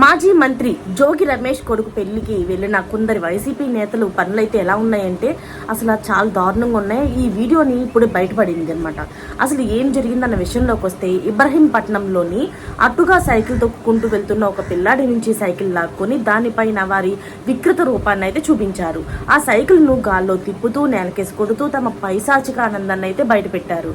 మాజీ మంత్రి జోగి రమేష్ కొడుకు పెళ్ళికి వెళ్ళిన కొందరి వైసీపీ నేతలు పనులైతే ఎలా ఉన్నాయంటే అసలు చాలా దారుణంగా ఉన్నాయి. ఈ వీడియోని ఇప్పుడు బయటపడింది అనమాట అసలు ఏం జరిగిందన్న విషయంలోకి వస్తే ఇబ్రహీంపట్నంలోని అటుగా సైకిల్ తొక్కుకుంటూ వెళ్తున్న ఒక పిల్లాడి నుంచి సైకిల్ లాక్కొని దానిపైన వారి వికృత రూపాన్ని అయితే చూపించారు. ఆ సైకిల్ను గాల్లో తిప్పుతూ నేలకేసి కొడుతూ తమ పైశాచిక ఆనందాన్ని అయితే బయటపెట్టారు.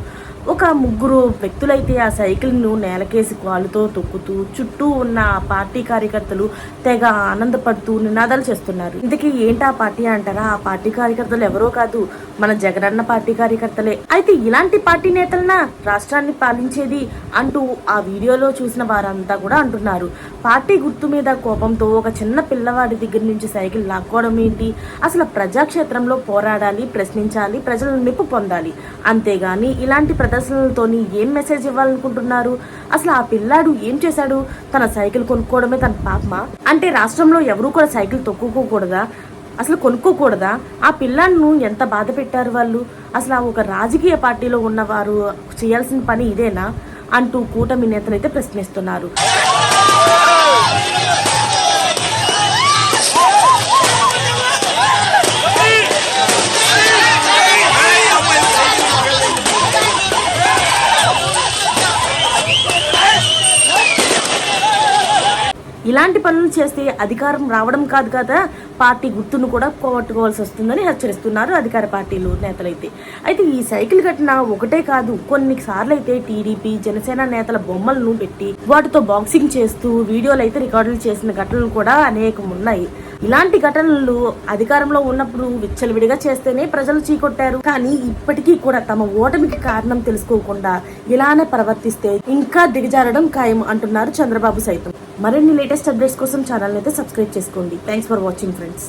ఒక ముగ్గురు వ్యక్తులైతే ఆ సైకిల్ను నేలకేసి కాలుతో తొక్కుతూ చుట్టూ ఉన్న పార్టీ కార్యకర్తలు తెగ ఆనందపడుతూ నినాదాలు చేస్తున్నారు. ఇంతకీ ఏంటి ఆ పార్టీ అంటారా? ఆ పార్టీ కార్యకర్తలు ఎవరో కాదు మన జగనన్న పార్టీ కార్యకర్తలే. అయితే ఇలాంటి పార్టీ నేతలనా రాష్ట్రాన్ని పాలించేది అంటూ ఆ వీడియోలో చూసిన వారంతా కూడా అంటున్నారు. పార్టీ గుర్తు మీద కోపంతో ఒక చిన్న పిల్లవాడి దగ్గర నుంచి సైకిల్ లాక్కోవడం ఏంటి? అసలు ప్రజాక్షేత్రంలో పోరాడాలి ప్రశ్నించాలి ప్రజలను నిప్పు పొందాలి. అంతేగాని ఇలాంటి ప్రదర్శనలతోని ఏం మెసేజ్ ఇవ్వాలనుకుంటున్నారు? అసలు ఆ పిల్లాడు ఏం చేశాడు? తన సైకిల్ కొనుక్కోవడమే తన పాపమా? అంటే రాష్ట్రంలో ఎవరూ కూడా సైకిల్ తొక్కుకోకూడదా? అసలు కొనుక్కోకూడదా? ఆ పిల్లాన్ని ఎంత బాధ పెట్టారు వాళ్ళు? అసలు ఆ ఒక రాజకీయ పార్టీలో ఉన్నవారు చేయాల్సిన పని ఇదేనా? అంటూ కూటమి నేతలు అయితే ప్రశ్నిస్తున్నారు. ఇలాంటి పనులు చేస్తే అధికారం రావడం కాదు కదా? పార్టీ గుర్తును కూడా పోగొట్టుకోవాల్సి వస్తుందని హెచ్చరిస్తున్నారు అధికార పార్టీలు నేతలైతే. అయితే ఈ సైకిల్ ఘటన ఒకటే కాదు కొన్ని సార్లు అయితే టీడీపీ జనసేన నేతల బొమ్మలను పెట్టి వాటితో బాక్సింగ్ చేస్తూ వీడియోలు అయితే రికార్డులు చేసిన ఘటనలు కూడా అనేకం ఉన్నాయి ఇలాంటి ఘటనలు అధికారంలో ఉన్నప్పుడు విచ్చలవిడిగా చేస్తేనే ప్రజలు చీకొట్టారు. కానీ ఇప్పటికీ కూడా తమ ఓటమికి కారణం తెలుసుకోకుండా ఇలానే ప్రవర్తిస్తే ఇంకా దిగజారడం ఖాయం అంటున్నారు చంద్రబాబు సైతం. మరిన్ని లేటెస్ట్ అప్డేట్స్ కోసం ఛానల్ అయితే సబ్స్క్రైబ్ చేసుకోండి. Thanks for watching friends